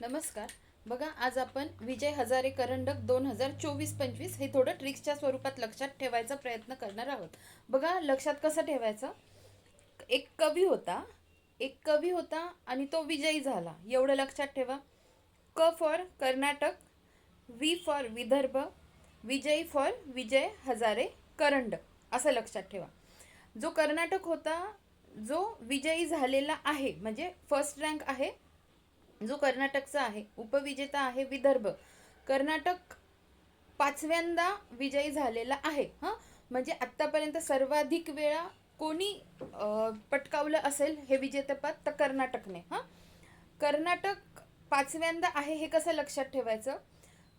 नमस्कार. बघा आज आपण विजय हजारे करंडक दोन हजार चोवीस पंचवीस हे थोडं ट्रिक्सच्या स्वरूपात लक्षात ठेवायचा प्रयत्न करणार आहोत. बघा लक्षात कसं ठेवायचं? एक कवी होता एक कवी होता आणि तो विजयी झाला. एवढं लक्षात ठेवा. क for Karnataka V for Vidarbha विजयी फॉर विजय हजारे करंडक. असं लक्षात ठेवा. जो कर्नाटक होता जो विजयी झालेला आहे म्हणजे फर्स्ट रँक आहे जो कर्नाटकचा आहे उपविजेता आहे विदर्भ. कर्नाटक पाचव्यांदा विजयी झालेला आहे हां? म्हणजे आत्तापर्यंत सर्वाधिक वेळा कोणी पटकावलं असेल हे विजेतेपद तर कर्नाटकने हां? कर्नाटक पाचव्यांदा आहे हे कसं लक्षात ठेवायचं?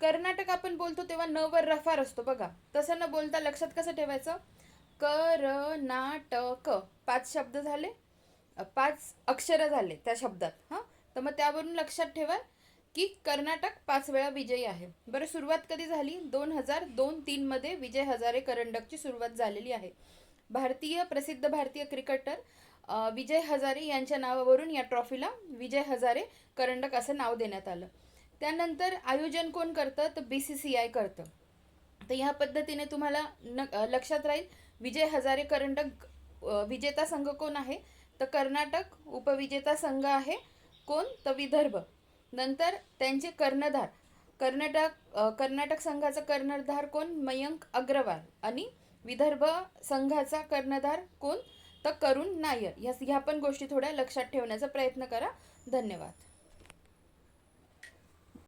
कर्नाटक आपण बोलतो तेव्हा न वर रफार असतो बघा. तसं न बोलता लक्षात कसं ठेवायचं? करनाटक. पाच शब्द झाले. पाच अक्षरं झाले त्या शब्दात हां? तर मग त्यावरून लक्षात ठेवा की कर्नाटक पाच वेळा विजयी आहे. बरं सुरुवात कधी झाली? दोन हजार दोन तीनमध्ये विजय हजारे करंडकची सुरुवात झालेली आहे. भारतीय प्रसिद्ध भारतीय क्रिकेटर विजय हजारे यांच्या नावावरून या ट्रॉफीला विजय हजारे करंडक असं नाव देण्यात आलं. त्यानंतर आयोजन कोण करतं? तर बी सी सी आय करतं. तर ह्या पद्धतीने तुम्हाला न लक्षात राहील विजय हजारे करंडक विजेता संघ कोण आहे? तर कर्नाटक उपविजेता संघ आहे. कोण? तर विदर्भ. नंतर त्यांचे कर्णधार. कर्नाटक कर्नाटक संघाचा कर्णधार कोण? मयंक अग्रवाल. आणि विदर्भ संघाचा कर्णधार कोण? तर करुण नायर. ह्या ह्या पण गोष्टी थोड्या लक्षात ठेवण्याचा प्रयत्न करा. धन्यवाद.